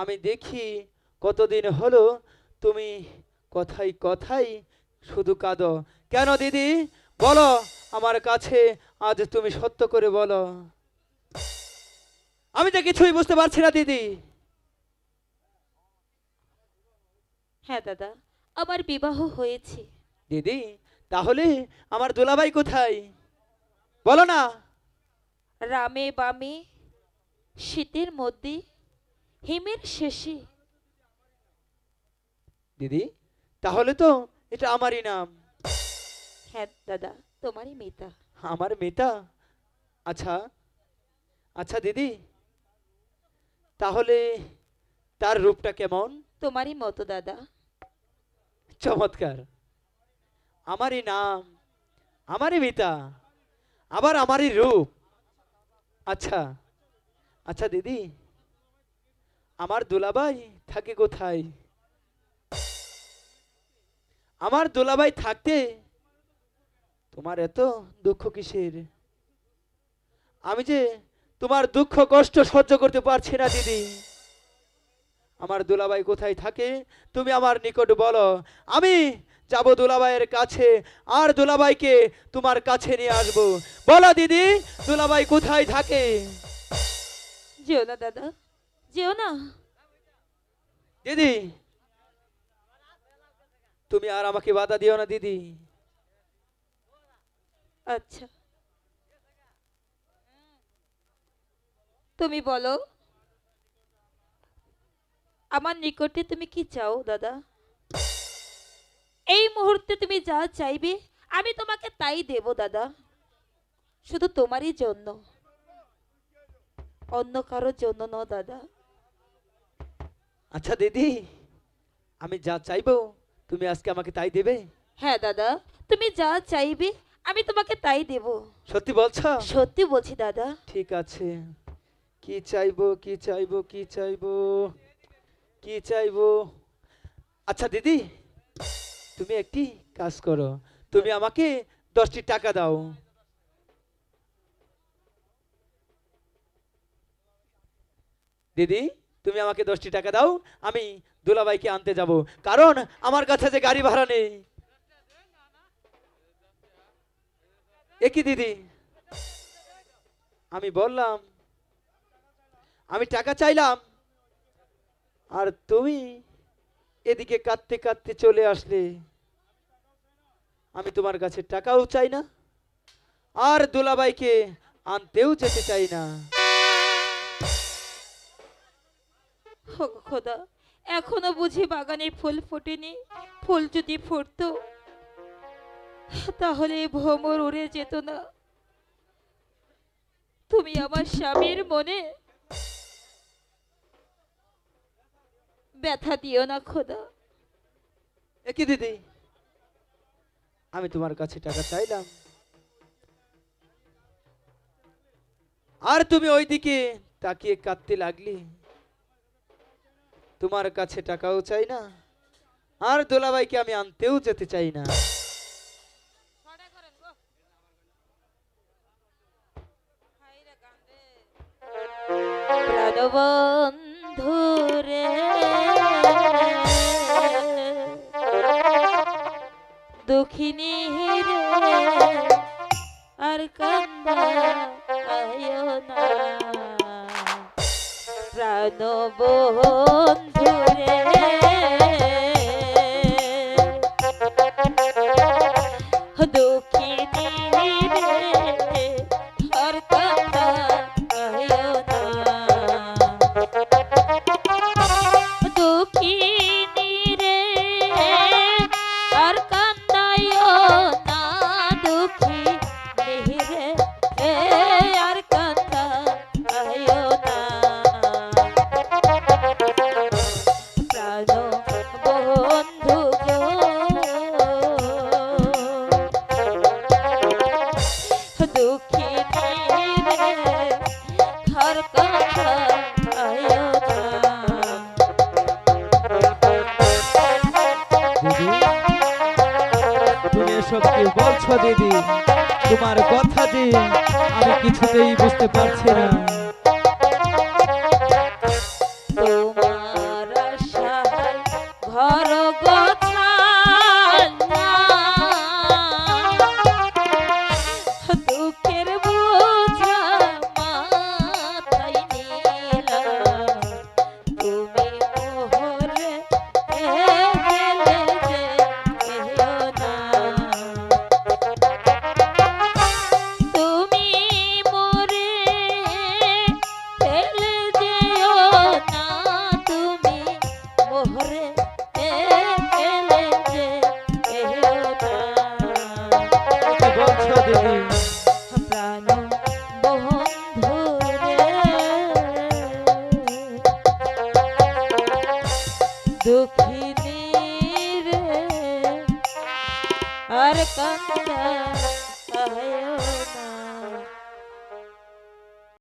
আমি দেখি কতদিন হলো তুমি কথাই কথাই শুধু কাঁদো। কেন দিদি? বলো আমার কাছে আজ তুমি সত্য করে বলো। আমি তো কিছুই বুঝতে পারছি না দিদি। হ্যাঁ দাদা আমার বিবাহ হয়েছে। দিদি তাহলে আমার দুলাভাই কোথায়? বলো না। রামে বামে শীতের মধ্যে হিমের শেষে। দিদি তাহলে তো এটা আমারই নাম। হ্যাঁ দাদা তোমারই মিতা। আমার মেয়েটা আচ্ছা আচ্ছা দিদি তাহলে তার রূপটা কেমন? তোমারই মতো দাদা। চমৎকার। আমারই নাম আমারই মিতা আবার আমারই রূপ। আচ্ছা আচ্ছা দিদি আমার দুলাভাই থাকে কোথায়? আমার দুলাভাই থাকতে তোমার এত দুঃখ কিসের? আমি যে তোমার দুঃখ কষ্ট সহ্য করতে পারছি না, দিদি। আমার দুলাভাই কোথায় থাকে, তুমি আমার নিকট বলো। আমি যাব দুলাভাইয়ের কাছে, আর দুলাভাইকে তোমার কাছে নিয়ে আসব। বলো, দিদি, দুলাভাই কোথায় থাকে? দাদা। যেও না। দিদি। তুমি আর আমাকে বাধা দিও না দিদি। আচ্ছা। তুমি বলো আমার নিকটে তুমি কি চাও দাদা? এই মুহূর্তে তুমি যা চাইবে আমি তোমাকে তাই দেব দাদা। শুধু তোমারই জন্য। অন্য কারোর জন্য ন দাদা। আচ্ছা দিদি আমি যা চাইব তুমি আজকে আমাকে তাই দেবে? হ্যাঁ দাদা তুমি যা চাইবে আমি তোমাকে তাই দেব। সত্যি বলছো? সত্যি বলছি দাদা। ঠিক আছে। কি চাইব কি চাইব কি চাইব কি চাইব? আচ্ছা দিদি তুমি একটি কাজ করো। তুমি আমাকে দশটি টাকা দাও। দিদি তুমি আমাকে দশটি টাকা দাও, আমি দুলাভাইকে আনতে যাব। কারণ আমার কাছে যে গাড়ি ভাড়া নেই। একই দিদি? আমি বললাম, আমি টাকা চাইলাম। আর তুমি এদিকে কাঁদতে কাঁদতে চলে আসলে। আমি তোমার কাছে টাকাও চাই না, আর দুলাবাইকে আনতেও যেতে চাই না। খোদা, এখনও বুঝি বাগানে ফুল ফোটেনি, ফুল যদি ফুটতো, তাহলে ভ্রমর উড়ে যেত না। তুমি আমার স্বামীর মনে ব্যথা দিও না খোদা। একই দিদি? আমি তোমার কাছে টাকা চাইলাম। আর তুমি ওইদিকে তাকিয়ে কাঁদতে লাগলি। তোমার কাছে টাকাও চাই না, আর দোলাবাইকে আমি আনতেও যেতে চাই না। প্রাণবন্ধু রে দুঃখিনী রে আর কান্দা আয়ো প্রাণবন্ধু রে। দুঃখিনী কি বলছো দিদি? তোমার কথা যে আমি কিছুতেই বুঝতে পারছি না। দুঃখিনী রে আর কান্দা আয়ো